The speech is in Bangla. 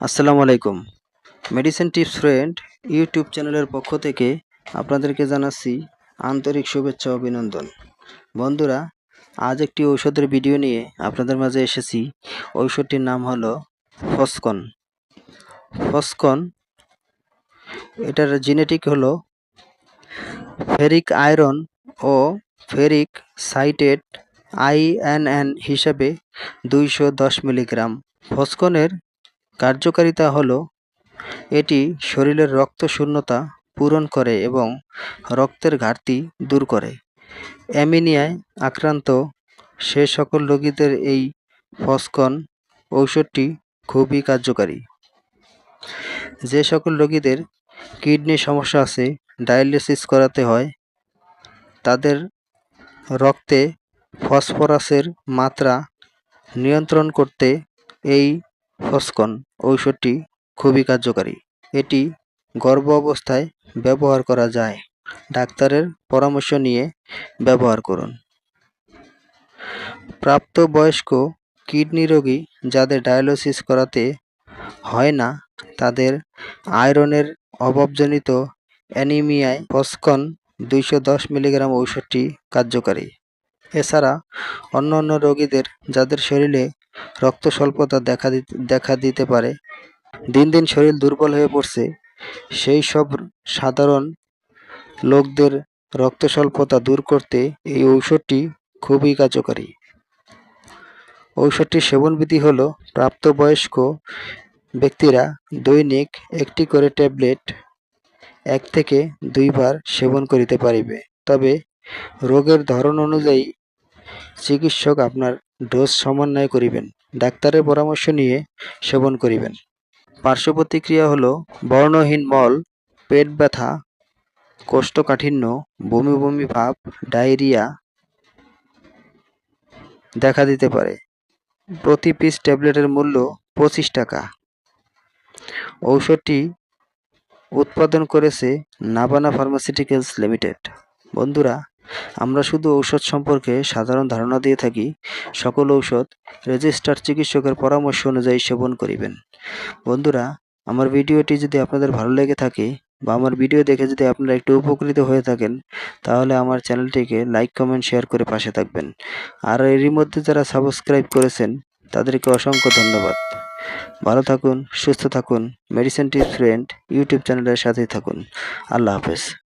আসসালামু আলাইকুম। মেডিসিন টিপস ফ্রেন্ড ইউটিউব চ্যানেলের পক্ষ থেকে আপনাদেরকে জানাচ্ছি আন্তরিক শুভেচ্ছা অভিনন্দন। বন্ধুরা, আজ একটি ঔষধের ভিডিও নিয়ে আপনাদের মাঝে এসেছি। ঔষধটির নাম হলো ফসকন ফসকন এটার জেনেটিক হলো ফেরিক আয়রন ও ফেরিক সাইটেট আইএনএন হিসাবে দুইশো দশ মিলিগ্রাম। ফসকনের কার্যকারিতা হলো, এটি শরীরের রক্ত শূন্যতা পূরণ করে এবং রক্তের ঘাটতি দূর করে। অ্যামিনিয়ায় আক্রান্ত সে সকল রোগীদের এই ফসকন ঔষধটি খুবই কার্যকারী। যে সকল রোগীদের কিডনি সমস্যা আছে, ডায়ালিসিস করাতে হয়, তাদের রক্তে ফসফরাসের মাত্রা নিয়ন্ত্রণ করতে এই ফসকন ঔষধটি খুবই কার্যকারী। এটি গর্ভ অবস্থায় ব্যবহার করা যায়। ডাক্তারের পরামর্শ নিয়ে ব্যবহার করুন। প্রাপ্তবয়স্ক কিডনি রোগী যাদের ডায়ালিসিস করাতে হয় না, তাদের আয়রনের অভাবজনিত অ্যানিমিয়ায় ফসকন দুইশো দশ মিলিগ্রাম ঔষধটি কার্যকারী। এছাড়া অন্য অন্য রোগীদের যাদের শরীরে রক্ত স্বল্পতা দেখা দিতে দেখা দিতে পারে, দিন দিন শরীর দুর্বল হয়ে পড়ছে, সেই সব সাধারণ লোকদের রক্ত স্বল্পতা দূর করতে এই ঔষধটি খুবই কার্যকারী। ঔষধটির সেবনবিধি হলো প্রাপ্তবয়স্ক ব্যক্তিরা দৈনিক একটি করে ট্যাবলেট এক থেকে দুইবার সেবন করিতে পারিবে। তবে রোগের ধরন অনুযায়ী চিকিৎসক আপনার ডোজ সমন্বয় করিবেন। ডাক্তারের পরামর্শ নিয়ে সেবন করিবেন। পার্শ্ব প্রতিক্রিয়া হলো বর্ণহীন মল, পেট ব্যথা, কোষ্ঠকাঠিন্য, বমি বমি ভাব, ডায়রিয়া দেখা দিতে পারে। প্রতি পিস ট্যাবলেটের মূল্য পঁচিশ টাকা। ঔষধটি উৎপাদন করেছে নাবানা ফার্মাসিউটিক্যালস লিমিটেড। বন্ধুরা আমরা শুধু ঔষধ সম্পর্কে সাধারণ ধারণা দিয়ে থাকি, সকল ঔষধ রেজিস্টার্ড চিকিৎসকের পরামর্শ অনুযায়ী সেবন করিবেন। বন্ধুরা, আমার ভিডিওটি যদি আপনাদের ভালো লেগে থাকে বা আমার ভিডিও দেখে যদি আপনারা একটু উপকৃত হয়ে থাকেন, তাহলে আমার চ্যানেলটিকে লাইক, কমেন্ট, শেয়ার করে পাশে থাকবেন। আর এরই মধ্যে যারা সাবস্ক্রাইব করেছেন, তাদেরকে অসংখ্য ধন্যবাদ। ভালো থাকুন, সুস্থ থাকুন মেডিসিন টিপস ফ্রেন্ড ইউটিউব চ্যানেলের সাথেই থাকুন। আল্লাহ হাফেজ।